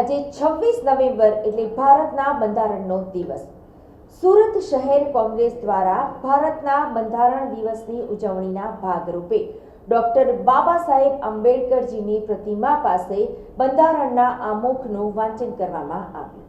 આજે છવ્વીસ નવેમ્બર એટલે ભારતના બંધારણનો દિવસ. સુરત શહેર કોંગ્રેસ દ્વારા ભારતના બંધારણ દિવસની ઉજવણીના ભાગરૂપે ડોક્ટર બાબા સાહેબ આંબેડકરજીની પ્રતિમા પાસે બંધારણના આમુખનું વાંચન કરવામાં આવ્યું.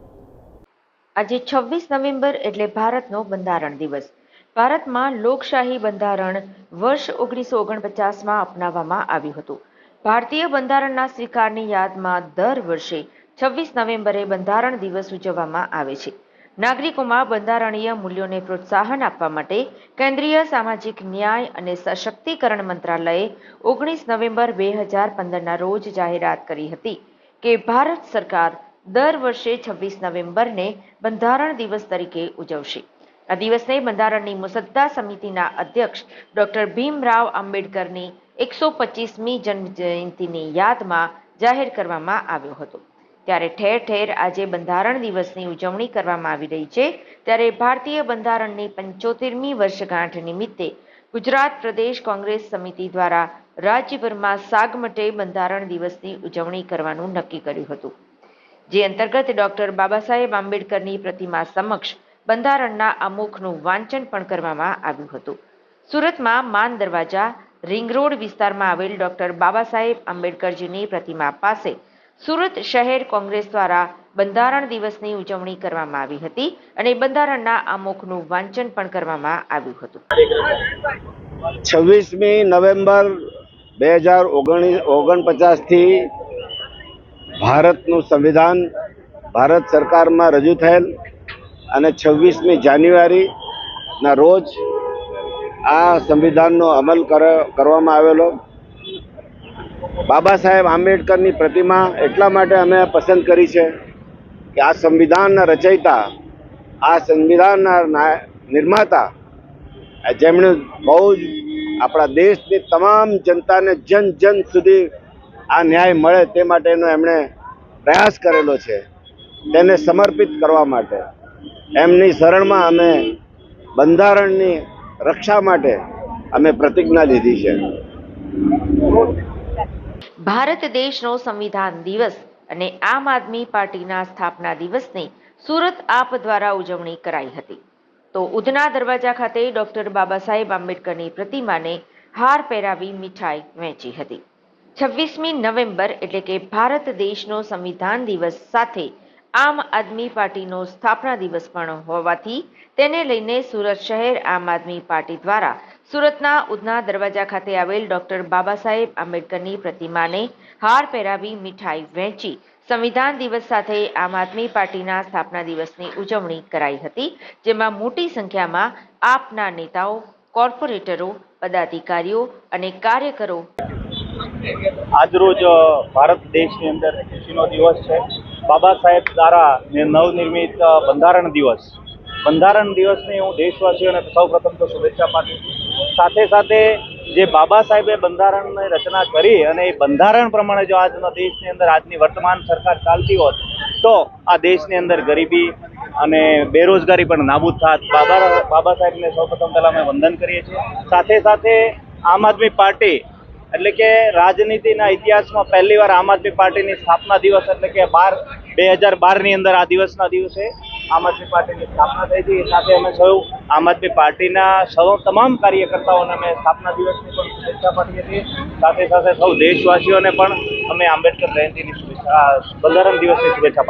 આજે છવ્વીસ નવેમ્બર એટલે ભારતનો બંધારણ દિવસ. ભારતમાં લોકશાહી બંધારણ વર્ષ ઓગણીસો ઓગણપચાસમાં અપનાવવામાં આવ્યું હતું. ભારતીય બંધારણના સ્વીકારની યાદમાં દર વર્ષે છવ્વીસ નવેમ્બરે બંધારણ દિવસ ઉજવવામાં આવે છે. નાગરિકોમાં બંધારણીય મૂલ્યોને પ્રોત્સાહન આપવા માટે કેન્દ્રીય સામાજિક ન્યાય અને સશક્તિકરણ મંત્રાલયે ઓગણીસ નવેમ્બર બે હજાર પંદરના રોજ જાહેરાત કરી હતી કે ભારત સરકાર દર વર્ષે છવ્વીસ નવેમ્બરને બંધારણ દિવસ તરીકે ઉજવશે. આ દિવસને બંધારણની મુસદ્દા સમિતિના અધ્યક્ષ ડોક્ટર ભીમરાવ આંબેડકરની એકસો પચીસમી જન્મ જયંતિની યાદમાં જાહેર કરવામાં આવ્યો હતો. ત્યારે ઠેર ઠેર આજે બંધારણ દિવસની ઉજવણી કરવામાં આવી રહી છે. ત્યારે ભારતીય બંધારણની પંચોતેરમી વર્ષગાંઠ નિમિત્તે ગુજરાત પ્રદેશ કોંગ્રેસ સમિતિ દ્વારા રાજ્યભરમાં સાગમટે બંધારણ દિવસની ઉજવણી કરવાનું નક્કી કર્યું હતું. જે અંતર્ગત ડોક્ટર બાબા સાહેબ આંબેડકરની પ્રતિમા સમક્ષ બંધારણના આમુખનું વાંચન પણ કરવામાં આવ્યું હતું. સુરતમાં માન દરવાજા, રિંગ રોડ વિસ્તારમાં આવેલ ડોક્ટર બાબા સાહેબ આંબેડકરજીની પ્રતિમા પાસે સુરત શહેર કોંગ્રેસ દ્વારા બંધારણ દિવસની ઉજવણી કરવામાં આવી હતી અને બંધારણના આમુખનું વાંચન પણ કરવામાં આવ્યું હતું. છવ્વીસમી નવેમ્બર બે હજાર ઓગણપચાસથી ભારતનું સંવિધાન ભારત સરકારમાં રજૂ થયેલ અને છવ્વીસમી જાન્યુઆરીના રોજ આ સંવિધાનનો અમલ કર- કરવામાં આવેલો. બાબા સાહેબ આંબેડકરની પ્રતિમા એટલા માટે અમે પસંદ કરી છે કે આ સંવિધાનના રચયિતા, આ સંવિધાનના નિર્માતા જેમણે બહુ જ આપણા દેશની તમામ જનતાને જન જન સુધી આ ન્યાય મળે તે માટેનો એમણે પ્રયાસ કરેલો છે તેને સમર્પિત કરવા માટે. એમની શરણમાં અમે બંધારણની રક્ષા માટે અમે પ્રતિજ્ઞા લીધી છે. ભારત દેશનો સંવિધાન દિવસ અને આમ આદમી પાર્ટીના સ્થાપના દિવસની સુરત આપ દ્વારા ઉજવણી કરાઈ હતી. તો ઉધના દરવાજા ખાતે ડોક્ટર બાબા સાહેબ આંબેડકરની પ્રતિમાને હાર પહેરાવી મીઠાઈ વહેંચી હતી. છવ્વીસમી નવેમ્બર એટલે કે ભારત દેશનો સંવિધાન દિવસ સાથે આમ આદમી પાર્ટીનો સ્થાપના દિવસ પણ હોવાથી તેને લઈને સુરત શહેર આમ આદમી પાર્ટી દ્વારા સુરતના ઉધના દરવાજા ખાતે આવેલ ડોક્ટર બાબા સાહેબ આંબેડકરની પ્રતિમાને હાર પહેરાવી મીઠાઈ વહેંચી સંવિધાન દિવસ સાથે આમ આદમી પાર્ટીના સ્થાપના દિવસની ઉજવણી કરાઈ હતી, જેમાં મોટી સંખ્યામાં આપના નેતાઓ, કોર્પોરેટરો, પદાધિકારીઓ અને કાર્યકરો આજરોજ ભારત દેશની અંદર ખુશીનો દિવસ છે. બાબા સાહેબ દ્વારા નવનિર્મિત બંધારણ દિવસ. બંધારણ દિવસની હું દેશવાસીઓને સૌ પ્રથમ તો શુભેચ્છા પાઠવું છું. સાથે સાથે જે બાબા સાહેબે બંધારણની રચના કરી અને એ બંધારણ પ્રમાણે જો આજના દેશની અંદર આજની વર્તમાન સરકાર ચાલતી હોત, તો આ દેશની અંદર ગરીબી અને બેરોજગારી પણ નાબૂદ થાત. બાબા બાબા સાહેબને સૌ પ્રથમ પહેલાં અમે વંદન કરીએ છીએ. સાથે સાથે આમ આદમી પાર્ટી, એટલે કે રાજનીતિના ઇતિહાસમાં પહેલીવાર આમ આદમી પાર્ટીની સ્થાપના દિવસ, એટલે કે બાર બે હજાર બારની અંદર આ દિવસના દિવસે આમ આદમી પાર્ટીની સ્થાપના થઈ હતી. સાથે અમે સૌ આમ આદમી પાર્ટીના સૌ તમામ કાર્યકર્તાઓને અમે સ્થાપના દિવસની પણ શુભેચ્છા પાઠવી હતી સાથે સાથે સૌ દેશવાસીઓને પણ અમે આંબેડકર જયંતિની શુભેચ્છા બંધારણ દિવસની શુભેચ્છા